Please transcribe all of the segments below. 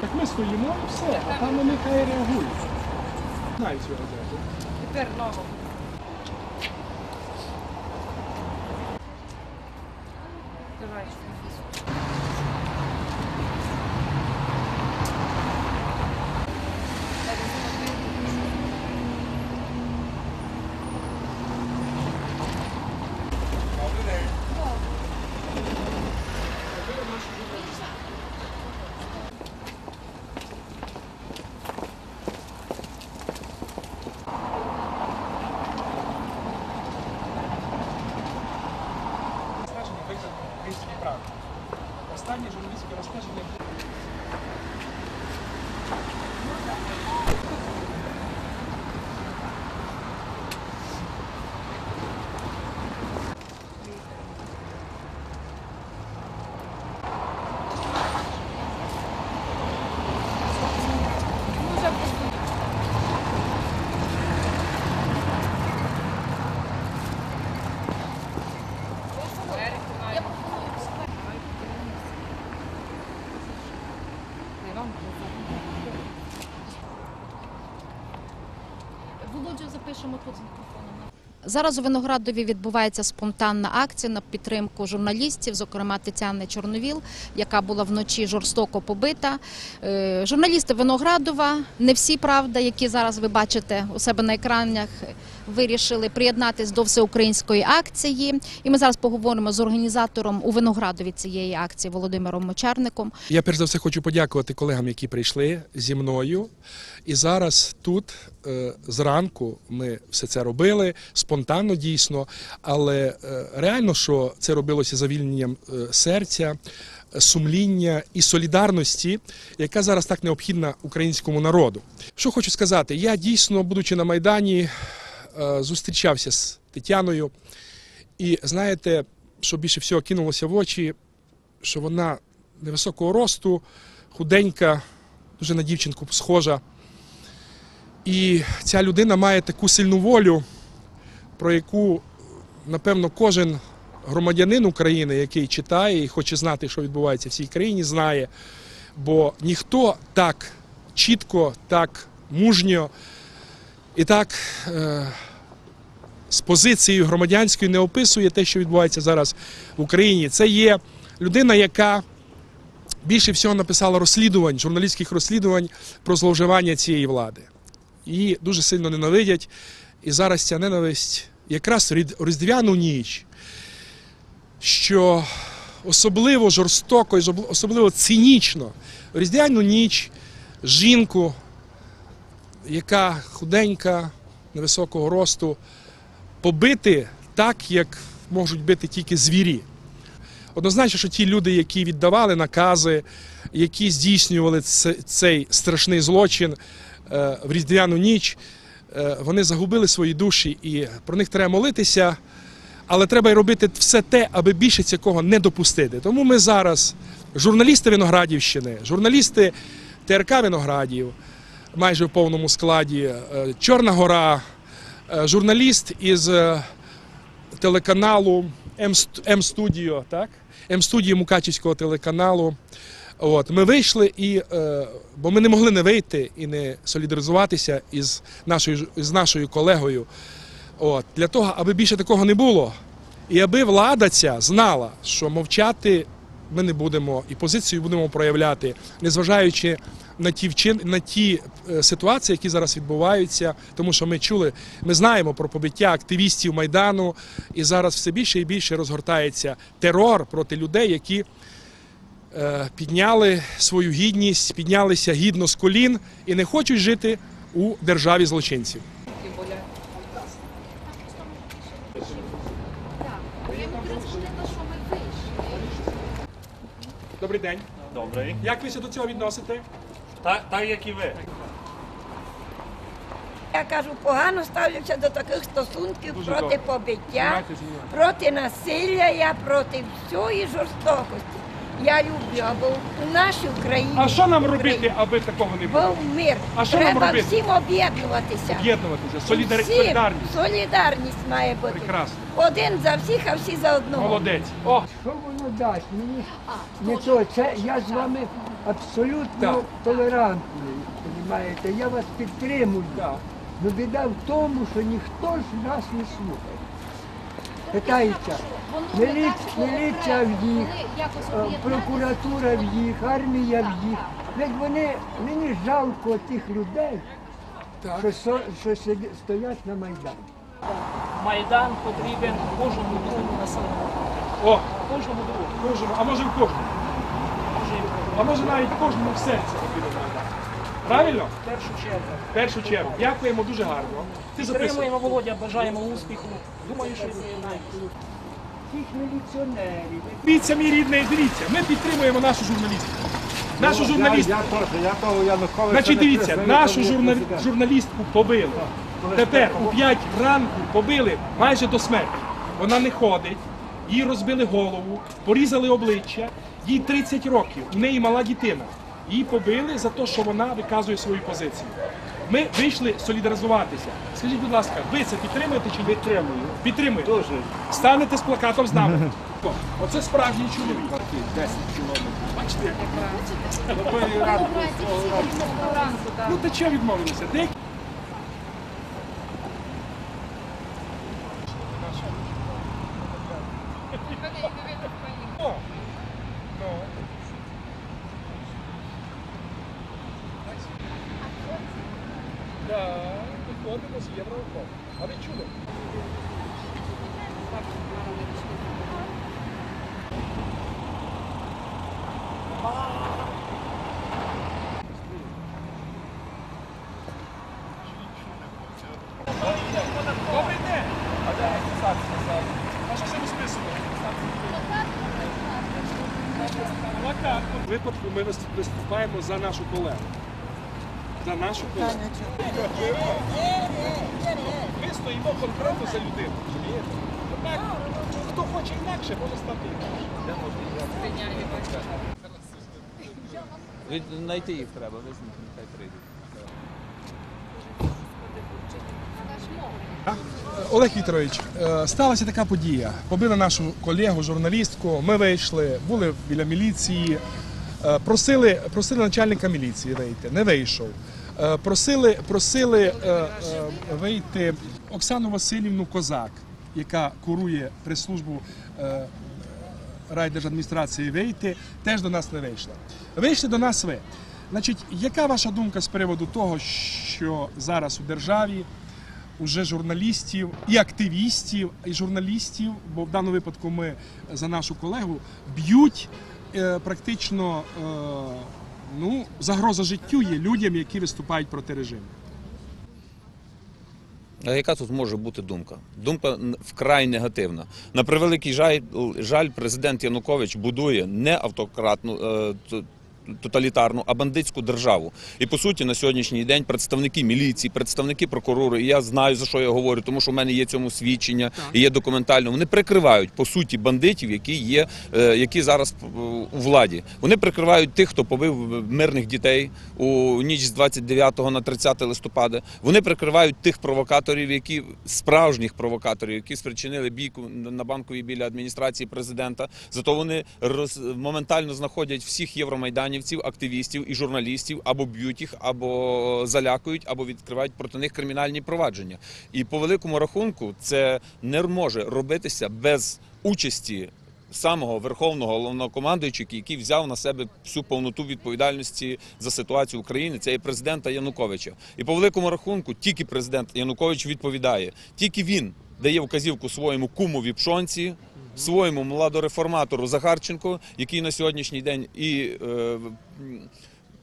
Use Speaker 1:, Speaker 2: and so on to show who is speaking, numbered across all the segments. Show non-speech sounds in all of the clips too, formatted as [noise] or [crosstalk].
Speaker 1: Так ми стоїмо все, а там вони хай реагують. Знаю цього газету.
Speaker 2: тепер нового.
Speaker 1: 少し
Speaker 3: ね。Запишемо тут з мікрофоном. Зараз у Виноградові відбувається спонтанна акція на підтримку журналістів, зокрема Тетяни Чорновіл, яка була вночі жорстоко побита. Е, Журналісти Виноградова, не всі правда, які зараз ви бачите у себе на екранах, вирішили приєднатись до всеукраїнської акції. І ми зараз поговоримо з організатором у Виноградові цієї акції Володимиром Мочарником.
Speaker 1: Я перш за все хочу подякувати колегам, які прийшли зі мною. І зараз тут е, зранку ми все це робили спонтанно дійсно, але е, реально, що це робилося за вільненням е, серця. Сумління і солідарності, яка зараз так необхідна українському народу. Що хочу сказати, я дійсно, будучи на майдані, зустрічався з Тетяною, і знаєте, що більше всього кинулося в очі, що вона невисокого росту, худенька, дуже на дівчинку схожа. І ця людина має таку сильну волю, про яку, напевно, кожен громадянин України, який читає і хоче знати, що відбувається в цій країні, знає. Бо ніхто так чітко, так мужньо і так е, з позицією громадянською не описує те, що відбувається зараз в Україні. Це є людина, яка більше всього написала розслідувань, журналістських розслідувань про зловживання цієї влади. Її дуже сильно ненавидять. І зараз ця ненависть якраз різдвяну ніч, що особливо жорстоко і особливо цинічно різдвяну ніч жінку, яка худенька, невисокого росту, побити так, як можуть бити тільки звірі. Однозначно, що ті люди, які віддавали накази, які здійснювали цей страшний злочин е, в різдвяну ніч, е, вони загубили свої душі, і про них треба молитися. Але треба й робити все те, аби більше цього не допустити. Тому ми зараз, журналісти Виноградівщини, журналісти ТРК Виноградів, майже в повному складі, е, Чорна Гора, е, журналіст із е, телеканалу М-студіо, так? М-студіо Мукачівського телеканалу. От, ми вийшли, і, бо ми не могли не вийти і не солідаризуватися із нашою, з нашою колегою. От, для того, аби більше такого не було. І аби влада ця знала, що мовчати ми не будемо і позицію будемо проявляти, незважаючи на ті вчин, на ті е, ситуації, які зараз відбуваються, тому що ми чули, ми знаємо про побиття активістів майдану, і зараз все більше і більше розгортається терор проти людей, які е, підняли свою гідність, піднялися гідно з колін і не хочуть жити у державі злочинців. Добрий день.
Speaker 4: Добрий.
Speaker 1: Як ви ще до цього відносите?
Speaker 4: Так, так як і ви.
Speaker 5: Я кажу, погано ставлюся до таких стосунків
Speaker 1: Дуже
Speaker 5: проти
Speaker 1: добре.
Speaker 5: побиття,
Speaker 1: Знімайте, знімайте.
Speaker 5: проти насилля, я проти всієї жорстокості. Я люблю, аби у нашій Україні
Speaker 1: А що нам робити,
Speaker 5: Україні
Speaker 1: аби такого не було?
Speaker 5: був мир.
Speaker 1: А що нам
Speaker 5: Треба
Speaker 1: робити?
Speaker 5: всім об'єднуватися.
Speaker 1: Об'єднуватися, солідар...
Speaker 5: Всім.
Speaker 1: солідарність.
Speaker 5: Солідарність має бути.
Speaker 1: Прекрасно.
Speaker 5: Один за всіх, а всі за одного.
Speaker 1: Молодець. О,
Speaker 6: Що воно дасть? Мені нічого, це я з вами абсолютно
Speaker 1: Так.
Speaker 6: толерантний. Розумієте? Я вас підтримую.
Speaker 1: Так.
Speaker 6: Ну біда в тому, що ніхто ж нас не слухає. Питається, міліція, міліція в їх, е, прокуратура в їх, армія в їх. Ведь вони, мені жалко тих людей, що, со- що сиді- стоять на Майдані.
Speaker 7: Майдан потрібен кожному другому населеному.
Speaker 1: О,
Speaker 7: Кожному другому.
Speaker 1: кожному, а може в кожному.
Speaker 7: Може,
Speaker 1: А може навіть кожному в серці. Правильно?
Speaker 7: першу чергу.
Speaker 1: В першу чергу. Дякуємо дуже гарно. Ти.
Speaker 7: Підтримуємо Володя, бажаємо успіху. Думаю, що він
Speaker 6: Тих міліціонерів.
Speaker 1: Дивіться, мій рідний, дивіться, ми підтримуємо нашу журналістку. Нашу журналістку.
Speaker 8: Я, я теж, я того Януковича
Speaker 1: Значить,
Speaker 8: не
Speaker 1: дивіться,
Speaker 8: признаю,
Speaker 1: нашу
Speaker 8: тому
Speaker 1: журна-
Speaker 8: президент.
Speaker 1: журналістку побили. Тепер у 5 ранку побили майже до смерті. Вона не ходить, їй розбили голову, порізали обличчя, їй 30 років, у неї мала дитина. Її побили за те, що вона виказує свою позицію. Ми вийшли солідаризуватися. Скажіть, будь ласка, ви це підтримуєте чи не
Speaker 8: Підтримую.
Speaker 1: Підтримуєте?
Speaker 8: Дуже.
Speaker 1: Станете з плакатом з нами. [laughs] Оце справжній чоловік.
Speaker 8: 10 кілометрів.
Speaker 1: Бачите, як. Ну та чого відмовилися? Де? О, ну. Так, виходимо з Євроопом. А ви чули? Добрий день! А що розписано? Плакат. Випадку ми виступаємо за нашу колегу. За нашу колегу. Ми стоїмо конкретно за людину. Так, хто хоче інакше, може стати інакше.
Speaker 9: Знайти їх треба, визнати, нехай прийдуть.
Speaker 1: Олег Вікторович, е, сталася така подія. Побили нашу колегу, журналістку. Ми вийшли, були біля міліції, просили, просили начальника міліції вийти, не вийшов. Е, Просили, просили е, е, вийти Оксану Васильівну Козак, яка курує прес-службу е, райдержадміністрації вийти, теж до нас не вийшла. Вийшли до нас ви. Значить, яка ваша думка з приводу того, що зараз у державі уже журналістів і активістів, і журналістів, бо в даному випадку ми за нашу колегу б'ють е, практично е, ну, загроза життю є людям, які виступають проти режиму.
Speaker 9: А яка тут може бути думка? Думка вкрай негативна. На превеликий жаль, президент Янукович будує не автократну. Е, Тоталітарну, а бандитську державу. І по суті, на сьогоднішній день представники міліції, представники прокурори, і я знаю за що я говорю, тому що в мене є цьому свідчення і є документально. Вони прикривають по суті бандитів, які є, е, які зараз е, у владі. Вони прикривають тих, хто побив мирних дітей у ніч з 29 на 30 листопада. Вони прикривають тих провокаторів, які справжніх провокаторів, які спричинили бійку на банковій біля адміністрації президента. Зато вони роз, моментально знаходять всіх євромайданівців, активістів і журналістів або б'ють їх, або залякують, або відкривають проти них кримінальні провадження. І по великому рахунку це не може робитися без участі самого верховного головнокомандуючого, який взяв на себе всю повноту відповідальності за ситуацію в Україні, це є президента Януковича. І по великому рахунку тільки президент Янукович відповідає, тільки він дає вказівку своєму кумові пшонці. Своєму младореформатору Захарченко, який на сьогоднішній день і е,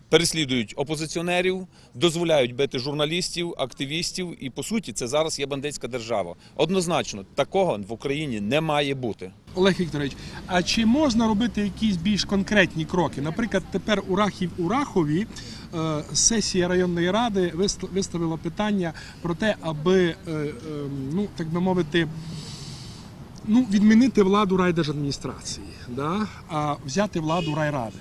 Speaker 9: переслідують опозиціонерів, дозволяють бити журналістів, активістів, і по суті це зараз є бандитська держава. Однозначно, такого в Україні не має бути.
Speaker 1: Олег Вікторович, а чи можна робити якісь більш конкретні кроки? Наприклад, тепер у Рахів у Рахові е, сесія районної ради вист- виставила питання про те, аби е, ну так би мовити. Ну, відмінити владу райдержадміністрації, да? а взяти владу райради.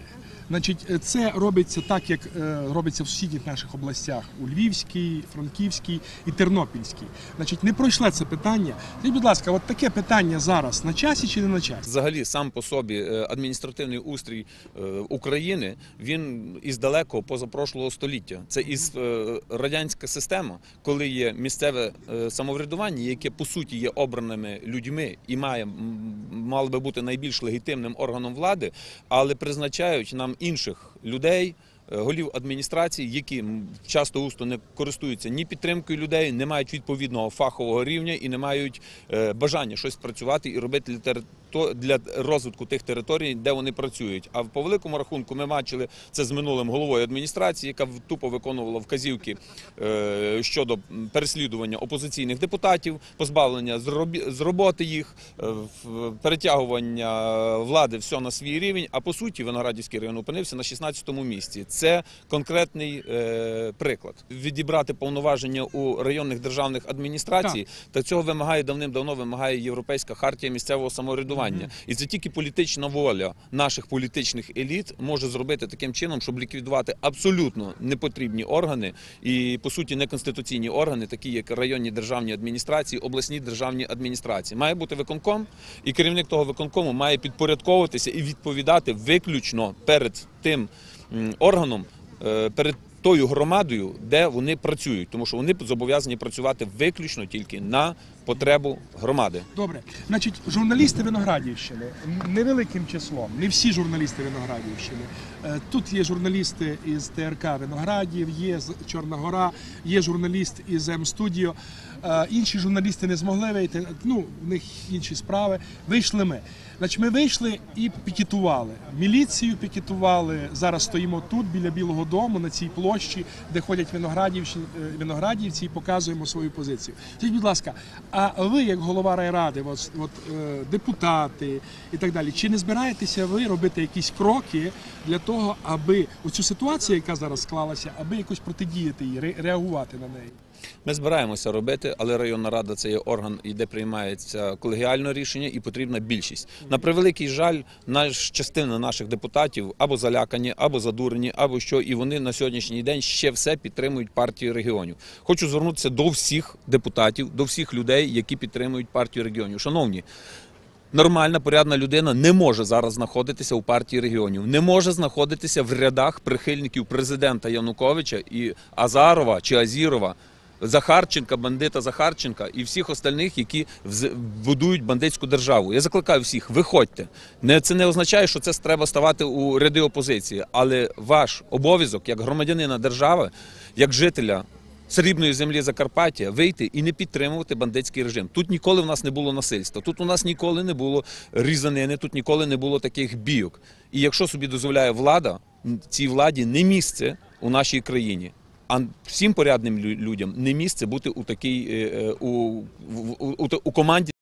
Speaker 1: Значить, е, це робиться так, як е, робиться в сусідніх наших областях у Львівській, Франківській і Тернопільській. Значить, не пройшло це питання. Скажіть, будь ласка, от таке питання зараз на часі чи не на часі?
Speaker 9: Взагалі, сам по собі е, адміністративний устрій України він із далекого позапрошлого століття. Це із радянська система, коли є місцеве самоврядування, яке по суті є обраними людьми і має мало би бути найбільш легітимним органом влади, але призначають нам інших людей. Е, Голів адміністрації, які часто густо не користуються ні підтримкою людей, не мають відповідного фахового рівня і не мають е, бажання щось працювати і робити для розвитку тих територій, де вони працюють. А по великому рахунку ми бачили це з минулим головою адміністрації, яка тупо виконувала вказівки е, щодо переслідування опозиційних депутатів, позбавлення з роботи їх, перетягування влади все на свій рівень. А по суті, Виноградівський район опинився на 16-му місці. Це конкретний е, приклад. Відібрати повноваження у районних державних адміністрацій, та цього вимагає давним-давно вимагає Європейська хартія місцевого самоврядування. І це тільки політична воля наших політичних еліт може зробити таким чином, щоб ліквідувати абсолютно непотрібні органи і по суті неконституційні органи, такі як районні державні адміністрації, обласні державні адміністрації. Має бути виконком, і керівник того виконкому має підпорядковуватися і відповідати виключно перед тим органом, е, перед тою громадою, де вони працюють, тому що вони зобов'язані працювати виключно тільки на потребу громади.
Speaker 1: Добре, значить, журналісти Виноградівщини невеликим числом, не всі журналісти Виноградівщини. Е, Тут є журналісти із ТРК Виноградів, є з Чорна Гора, є журналіст із М-студіо. Е, Інші журналісти не змогли вийти. Ну, в них інші справи. Вийшли ми. Значить, ми вийшли і пікетували. Міліцію пікетували. Зараз стоїмо тут, біля Білого Дому, на цій площі, де ходять е, виноградівці і показуємо свою позицію. Скажіть, будь ласка, а ви, як голова райради, от, от, е, депутати і так далі, чи не збираєтеся ви робити якісь кроки для того, аби оцю ситуацію, яка зараз склалася, аби якось протидіяти їй, реагувати на неї?
Speaker 9: Ми збираємося робити, але районна рада це є орган, де приймається колегіальне рішення, і потрібна більшість. На превеликий жаль, наш частина наших депутатів або залякані, або задурені, або що, і вони на сьогоднішній день ще все підтримують партію регіонів. Хочу звернутися до всіх депутатів, до всіх людей, які підтримують партію регіонів. Шановні. Нормальна, порядна людина не може зараз знаходитися у партії регіонів, не може знаходитися в рядах прихильників президента Януковича і Азарова чи Азірова, Захарченка, бандита Захарченка і всіх остальних, які будують бандитську державу. Я закликаю всіх, виходьте. Не це не означає, що це треба ставати у ряди опозиції, але ваш обов'язок як громадянина держави, як жителя срібної землі Закарпаття вийти і не підтримувати бандитський режим. Тут ніколи в нас не було насильства, тут у нас ніколи не було різанини, тут ніколи не було таких бійок. І якщо собі дозволяє влада, цій владі не місце у нашій країні. А всім порядним лю- людям не місце бути у такій е, е, у, у, у, у команді.